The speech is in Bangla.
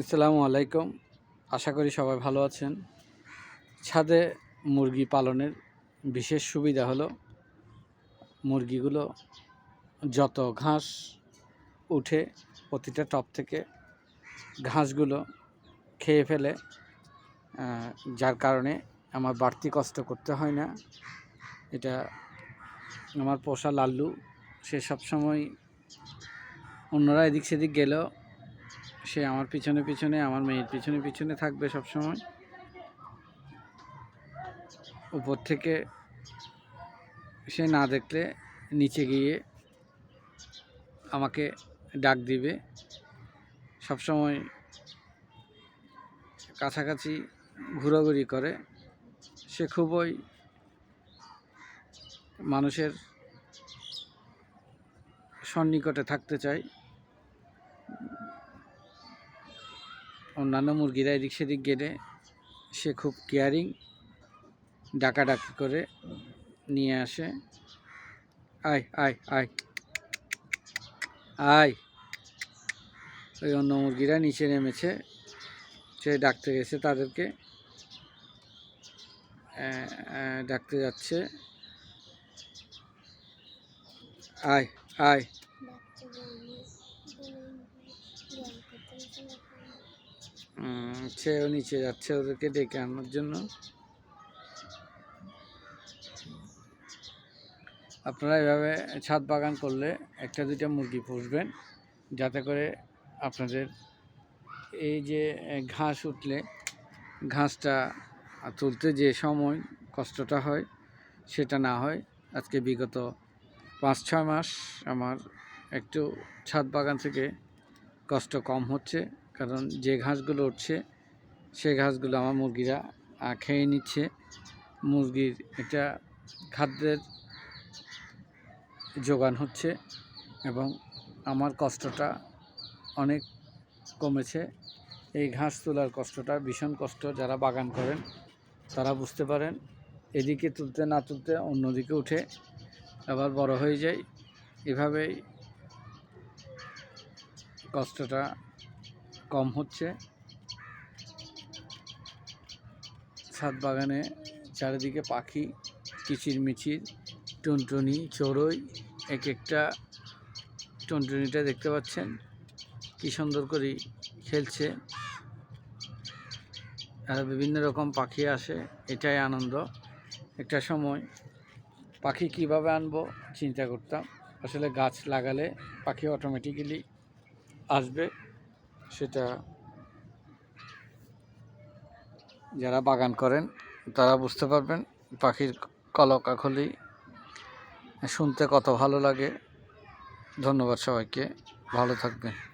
আসসালামু আলাইকুম। আশা করি সবাই ভালো আছেন। ছাদে মুরগি পালনের বিশেষ সুবিধা হলো, মুরগিগুলো যত ঘাস উঠে প্রতিটা টপ থেকে ঘাসগুলো খেয়ে ফেলে যার কারণে আমার বাড়তি কষ্ট করতে হয় না। এটা আমার পোষা লাল্লু, সে সবসময় অন্যরা এদিক সেদিক গেলেও সে আমার পিছনে পিছনে, আমার মেয়ের পিছনে পিছনে থাকবে সব সময় উপর থেকে সে না দেখলে নিচে গিয়ে আমাকে ডাক দিবে। সব সময় কাছাকাছি ঘোরাঘুরি করে। সে খুবই মানুষের সন্নিকটে থাকতে চায়। অন্যান্য মুরগিরা এদিক সেদিক গেলে সে খুব কেয়ারিং ডাকাডাকি করে নিয়ে আসে। আয় আয় আয়। আয়। ওই অন্য মুরগিরা নিচে নেমেছে। সে ডাকতে গেছে তাদেরকে। ডাকতে যাচ্ছে। আয় আয়। সেও নিচে যাচ্ছে ওদেরকে ডেকে আনার জন্য। আপনারা এভাবে ছাদ বাগান করলে একটা দুইটা মুরগি পুষবেন, যাতে করে আপনাদের এই যে ঘাস উঠলে, ঘাসটা তুলতে যে সময় কষ্টটা হয় সেটা না হয়। আজকে বিগত পাঁচ, ছয় মাস আমার একটু ছাদ বাগান থেকে কষ্ট কম হচ্ছে। কারণ যে ঘাসগুলো উঠছে, সে ঘাসগুলো আমার মুরগিরা খেয়ে নিচ্ছে। মুরগির এটা খাদ্যের যোগান হচ্ছে এবং আমার কষ্টটা অনেক কমেছে। এই ঘাস তোলার কষ্টটা ভীষণ কষ্ট যারা বাগান করেন, তারা বুঝতে পারেন। এদিকে তুলতে না তুলতে অন্যদিকে উঠে আবার বড় হয়ে যায়। এভাবেই কষ্টটা কম হচ্ছে। ছাদ বাগানে চারিদিকে পাখি, কিচিরমিচির, টুনটুনি, চড়ুই এক একটা টুনটুনিটা দেখতে পাচ্ছেন। কি সুন্দর করে খেলছে। আর বিভিন্ন রকম পাখি আসে, এটাই আনন্দ। একটা সময় পাখি কীভাবে আনব চিন্তা করতাম। আসলে গাছ লাগালে পাখি অটোমেটিক্যালি আসবে। সেটা যারা বাগান করেন, তারা বুঝতে পারবেন, পাখির কলকাখলি শুনতে কত ভালো লাগে। ধন্যবাদ সবাইকে, ভালো থাকবেন।